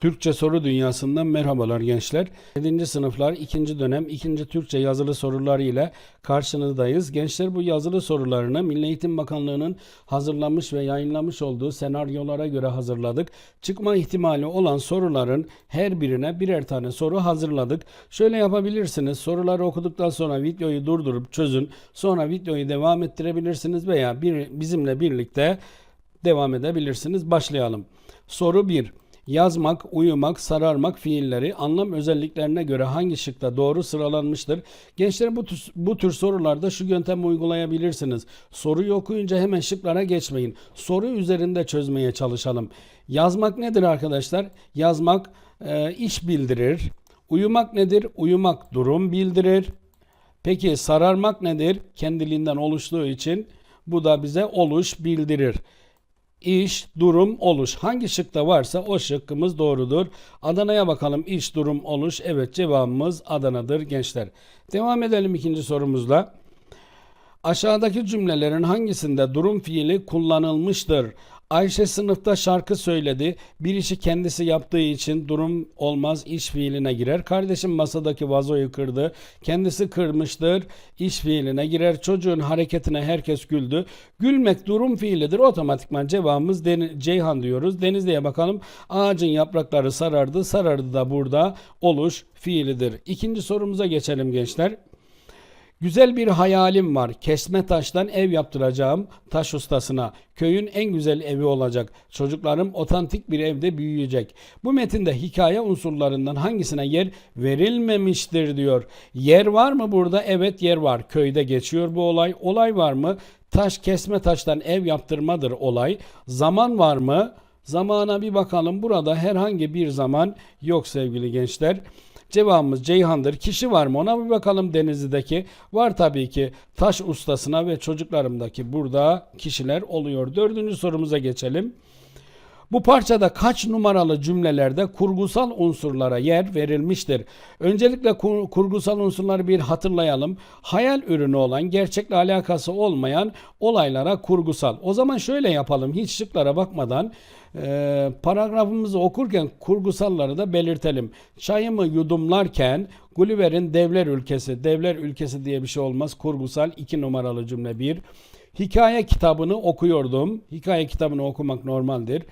Türkçe soru dünyasından merhabalar gençler. 7. sınıflar 2. dönem 2. Türkçe yazılı soruları ile karşınızdayız. Gençler bu yazılı sorularını Milli Eğitim Bakanlığı'nın hazırlamış ve yayınlamış olduğu senaryolara göre hazırladık. Çıkma ihtimali olan soruların her birine birer tane soru hazırladık. Şöyle yapabilirsiniz. Soruları okuduktan sonra videoyu durdurup çözün. Sonra videoyu devam ettirebilirsiniz veya bir, bizimle birlikte devam edebilirsiniz. Başlayalım. Soru 1. Yazmak, uyumak, sararmak fiilleri anlam özelliklerine göre hangi şıkta doğru sıralanmıştır? Gençler bu tür, bu tür sorularda şu yöntemi uygulayabilirsiniz. Soruyu okuyunca hemen şıklara geçmeyin. Soru üzerinde çözmeye çalışalım. Yazmak nedir arkadaşlar? Yazmak e, iş bildirir. Uyumak nedir? Uyumak durum bildirir. Peki sararmak nedir? Kendiliğinden oluştuğu için bu da bize oluş bildirir. İş, durum, oluş. Hangi şıkta varsa o şıkkımız doğrudur. Adana'ya bakalım. İş, durum, oluş. Evet cevabımız Adana'dır gençler. Devam edelim ikinci sorumuzla. Aşağıdaki cümlelerin hangisinde durum fiili kullanılmıştır? Ayşe sınıfta şarkı söyledi. Bir işi kendisi yaptığı için durum olmaz iş fiiline girer. Kardeşim masadaki vazoyu kırdı. Kendisi kırmıştır. İş fiiline girer. Çocuğun hareketine herkes güldü. Gülmek durum fiilidir. Otomatikman cevabımız deni- Ceyhan diyoruz. Denizli'ye bakalım. Ağacın yaprakları sarardı. Sarardı da burada oluş fiilidir. İkinci sorumuza geçelim gençler. Güzel bir hayalim var. Kesme taştan ev yaptıracağım taş ustasına. Köyün en güzel evi olacak. Çocuklarım otantik bir evde büyüyecek. Bu metinde hikaye unsurlarından hangisine yer verilmemiştir diyor. Yer var mı burada? Evet yer var. Köyde geçiyor bu olay. Olay var mı? Taş kesme taştan ev yaptırmadır olay. Zaman var mı? Zamana bir bakalım. Burada herhangi bir zaman yok sevgili gençler. Cevabımız Ceyhan'dır. Kişi var mı? Ona bir bakalım Denizli'deki. Var tabii ki taş ustasına ve çocuklarımdaki burada kişiler oluyor. Dördüncü sorumuza geçelim. Bu parçada kaç numaralı cümlelerde kurgusal unsurlara yer verilmiştir? Öncelikle kur- kurgusal unsurları bir hatırlayalım. Hayal ürünü olan, gerçekle alakası olmayan olaylara kurgusal. O zaman şöyle yapalım. Hiç şıklara bakmadan e, paragrafımızı okurken kurgusalları da belirtelim. Çayımı yudumlarken Gulliver'in Devler Ülkesi, Devler Ülkesi diye bir şey olmaz. Kurgusal 2 numaralı cümle 1. Hikaye kitabını okuyordum. Hikaye kitabını okumak normaldir.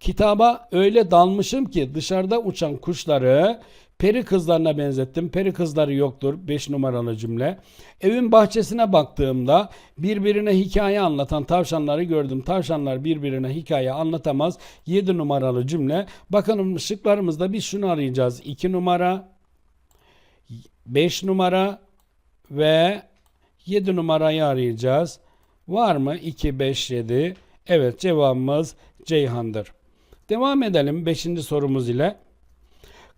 Kitaba öyle dalmışım ki dışarıda uçan kuşları peri kızlarına benzettim. Peri kızları yoktur. 5 numaralı cümle. Evin bahçesine baktığımda birbirine hikaye anlatan tavşanları gördüm. Tavşanlar birbirine hikaye anlatamaz. 7 numaralı cümle. Bakın şıklarımızda biz şunu arayacağız. 2 numara, 5 numara ve 7 numarayı arayacağız. Var mı? 2, 5, 7. Evet cevabımız Ceyhan'dır. Devam edelim 5. sorumuz ile.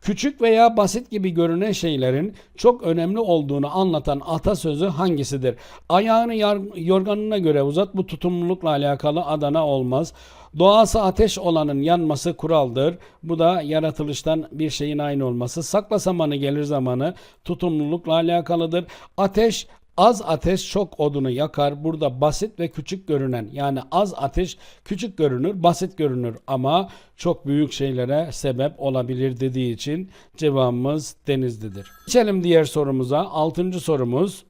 Küçük veya basit gibi görünen şeylerin çok önemli olduğunu anlatan atasözü hangisidir? Ayağını yorganına göre uzat bu tutumlulukla alakalı Adana olmaz. Doğası ateş olanın yanması kuraldır. Bu da yaratılıştan bir şeyin aynı olması. Sakla samanı gelir zamanı tutumlulukla alakalıdır. Ateş Az ateş çok odunu yakar. Burada basit ve küçük görünen yani az ateş küçük görünür, basit görünür ama çok büyük şeylere sebep olabilir dediği için cevabımız Denizli'dir. Geçelim diğer sorumuza. Altıncı sorumuz.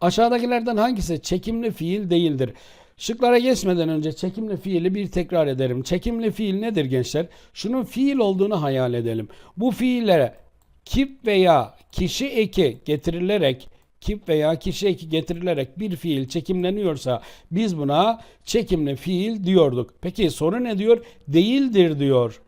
Aşağıdakilerden hangisi çekimli fiil değildir? Şıklara geçmeden önce çekimli fiili bir tekrar edelim. Çekimli fiil nedir gençler? Şunun fiil olduğunu hayal edelim. Bu fiillere kip veya kişi eki getirilerek kip veya kişi eki getirilerek bir fiil çekimleniyorsa biz buna çekimli fiil diyorduk. Peki soru ne diyor? Değildir diyor.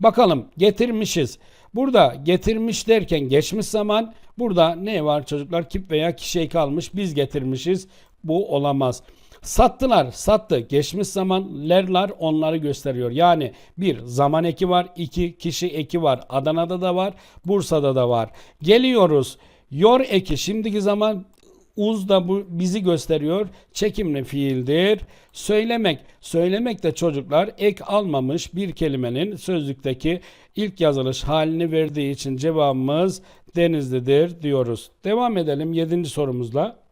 Bakalım getirmişiz. Burada getirmiş derken geçmiş zaman burada ne var çocuklar? Kip veya kişi eki almış biz getirmişiz. Bu olamaz. Sattılar, sattı. Geçmiş zaman lerler onları gösteriyor. Yani bir zaman eki var, iki kişi eki var. Adana'da da var, Bursa'da da var. Geliyoruz. Yor eki şimdiki zaman uz da bu bizi gösteriyor. Çekimli fiildir. Söylemek. Söylemek de çocuklar ek almamış bir kelimenin sözlükteki ilk yazılış halini verdiği için cevabımız Denizli'dir diyoruz. Devam edelim 7. sorumuzla.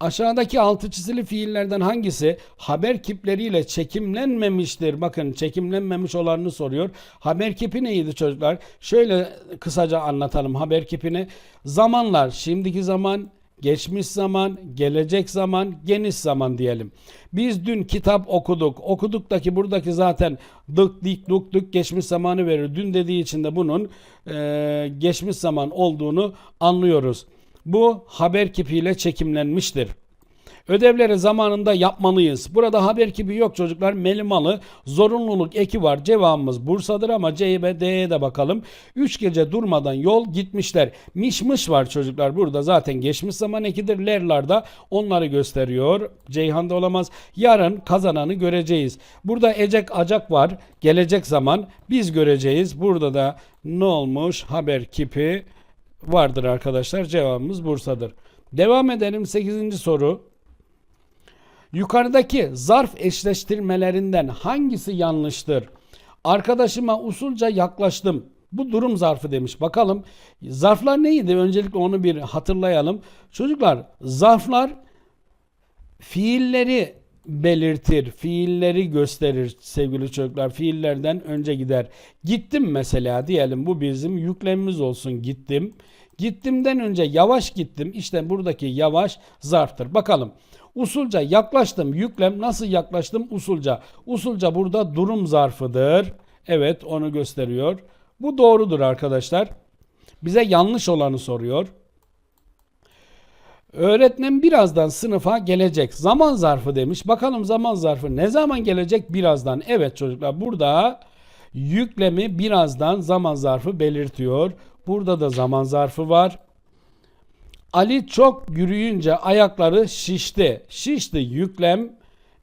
Aşağıdaki altı çizili fiillerden hangisi haber kipleriyle çekimlenmemiştir? Bakın çekimlenmemiş olanını soruyor. Haber kipi neydi çocuklar? Şöyle kısaca anlatalım haber kipini. Zamanlar, şimdiki zaman, geçmiş zaman, gelecek zaman, geniş zaman diyelim. Biz dün kitap okuduk. Okuduktaki buradaki zaten dık dik duk duk geçmiş zamanı verir. Dün dediği için de bunun e, geçmiş zaman olduğunu anlıyoruz. Bu haber kipiyle çekimlenmiştir. Ödevleri zamanında yapmalıyız. Burada haber kipi yok çocuklar. Melimalı zorunluluk eki var. Cevabımız Bursa'dır ama C'ye ve D'ye de bakalım. 3 gece durmadan yol gitmişler. Mişmiş var çocuklar. Burada zaten geçmiş zaman ekidir. Lerlarda onları gösteriyor. Ceyhan'da olamaz. Yarın kazananı göreceğiz. Burada ecek acak var. Gelecek zaman biz göreceğiz. Burada da ne olmuş? Haber kipi vardır arkadaşlar. Cevabımız Bursa'dır. Devam edelim 8. soru. Yukarıdaki zarf eşleştirmelerinden hangisi yanlıştır? Arkadaşıma usulca yaklaştım. Bu durum zarfı demiş. Bakalım zarflar neydi? Öncelikle onu bir hatırlayalım. Çocuklar zarflar fiilleri belirtir, fiilleri gösterir sevgili çocuklar. Fiillerden önce gider. Gittim mesela diyelim bu bizim yüklemimiz olsun gittim. Gittimden önce yavaş gittim. İşte buradaki yavaş zarftır. Bakalım. Usulca yaklaştım. Yüklem nasıl yaklaştım? Usulca. Usulca burada durum zarfıdır. Evet onu gösteriyor. Bu doğrudur arkadaşlar. Bize yanlış olanı soruyor. Öğretmen birazdan sınıfa gelecek. Zaman zarfı demiş. Bakalım zaman zarfı ne zaman gelecek? Birazdan. Evet çocuklar burada yüklemi birazdan zaman zarfı belirtiyor. Burada da zaman zarfı var. Ali çok yürüyünce ayakları şişti. Şişti yüklem.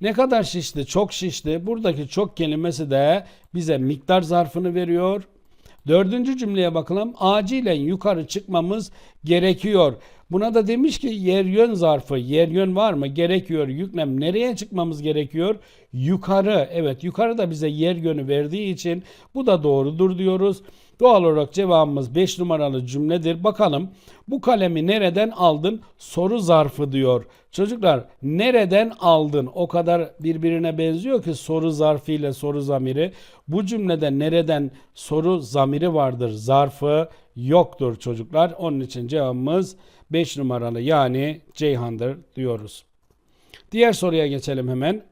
Ne kadar şişti? Çok şişti. Buradaki çok kelimesi de bize miktar zarfını veriyor. Dördüncü cümleye bakalım. Acilen yukarı çıkmamız gerekiyor. Buna da demiş ki yer yön zarfı. Yer yön var mı? Gerekiyor. Yüklem nereye çıkmamız gerekiyor? Yukarı. Evet yukarı da bize yer yönü verdiği için bu da doğrudur diyoruz. Doğal olarak cevabımız 5 numaralı cümledir. Bakalım bu kalemi nereden aldın? Soru zarfı diyor. Çocuklar nereden aldın? O kadar birbirine benziyor ki soru zarfı ile soru zamiri. Bu cümlede nereden soru zamiri vardır. Zarfı yoktur çocuklar. Onun için cevabımız 5 numaralı yani Ceyhan'dır diyoruz. Diğer soruya geçelim hemen.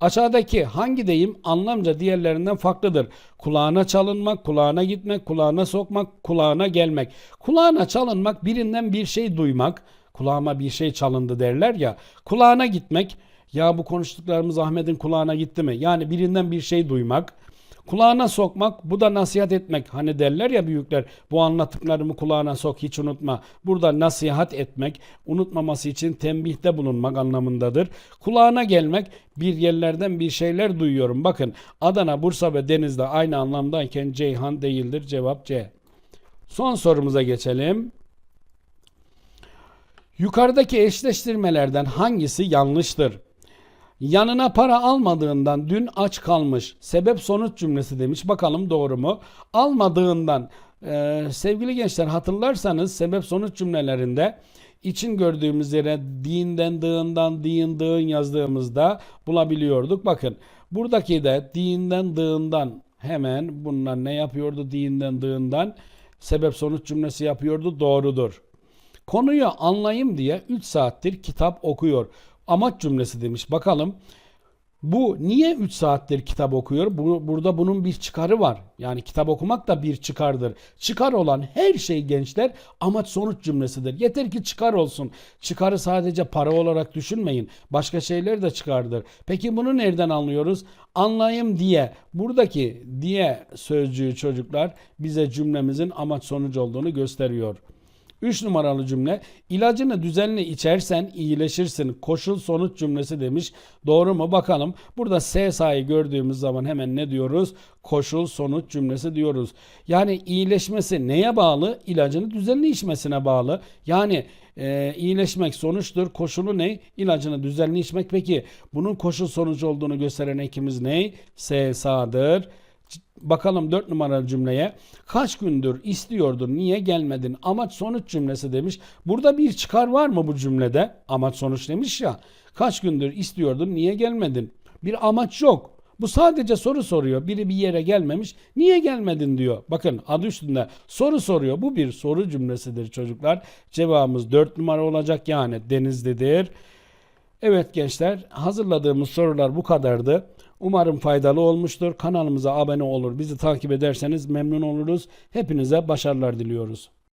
Aşağıdaki hangi deyim anlamca diğerlerinden farklıdır? Kulağına çalınmak, kulağına gitmek, kulağına sokmak, kulağına gelmek. Kulağına çalınmak birinden bir şey duymak. Kulağıma bir şey çalındı derler ya. Kulağına gitmek ya bu konuştuklarımız Ahmet'in kulağına gitti mi? Yani birinden bir şey duymak. Kulağına sokmak bu da nasihat etmek. Hani derler ya büyükler bu anlattıklarımı kulağına sok hiç unutma. Burada nasihat etmek unutmaması için tembihte bulunmak anlamındadır. Kulağına gelmek bir yerlerden bir şeyler duyuyorum. Bakın Adana, Bursa ve Deniz'de aynı anlamdayken Ceyhan değildir. Cevap C. Son sorumuza geçelim. Yukarıdaki eşleştirmelerden hangisi yanlıştır? Yanına para almadığından dün aç kalmış. Sebep sonuç cümlesi demiş. Bakalım doğru mu? Almadığından e, sevgili gençler hatırlarsanız sebep sonuç cümlelerinde için gördüğümüz yere dinden dığından din dığın yazdığımızda bulabiliyorduk. Bakın buradaki de dinden dığından hemen bunlar ne yapıyordu dinden dığından sebep sonuç cümlesi yapıyordu doğrudur. Konuyu anlayayım diye 3 saattir kitap okuyor amaç cümlesi demiş. Bakalım bu niye 3 saattir kitap okuyor? Bu, burada bunun bir çıkarı var. Yani kitap okumak da bir çıkardır. Çıkar olan her şey gençler amaç sonuç cümlesidir. Yeter ki çıkar olsun. Çıkarı sadece para olarak düşünmeyin. Başka şeyler de çıkardır. Peki bunu nereden anlıyoruz? Anlayayım diye. Buradaki diye sözcüğü çocuklar bize cümlemizin amaç sonuç olduğunu gösteriyor. 3 numaralı cümle ilacını düzenli içersen iyileşirsin. Koşul sonuç cümlesi demiş. Doğru mu? Bakalım. Burada S sayı gördüğümüz zaman hemen ne diyoruz? Koşul sonuç cümlesi diyoruz. Yani iyileşmesi neye bağlı? İlacını düzenli içmesine bağlı. Yani e, iyileşmek sonuçtur. Koşulu ne? İlacını düzenli içmek. Peki bunun koşul sonucu olduğunu gösteren ekimiz ne? S sağdır. Bakalım 4 numaralı cümleye. Kaç gündür istiyordun niye gelmedin? Amaç sonuç cümlesi demiş. Burada bir çıkar var mı bu cümlede? Amaç sonuç demiş ya. Kaç gündür istiyordun niye gelmedin? Bir amaç yok. Bu sadece soru soruyor. Biri bir yere gelmemiş. Niye gelmedin diyor. Bakın adı üstünde soru soruyor. Bu bir soru cümlesidir çocuklar. Cevabımız 4 numara olacak yani Denizli'dir. Evet gençler hazırladığımız sorular bu kadardı. Umarım faydalı olmuştur. Kanalımıza abone olur, bizi takip ederseniz memnun oluruz. Hepinize başarılar diliyoruz.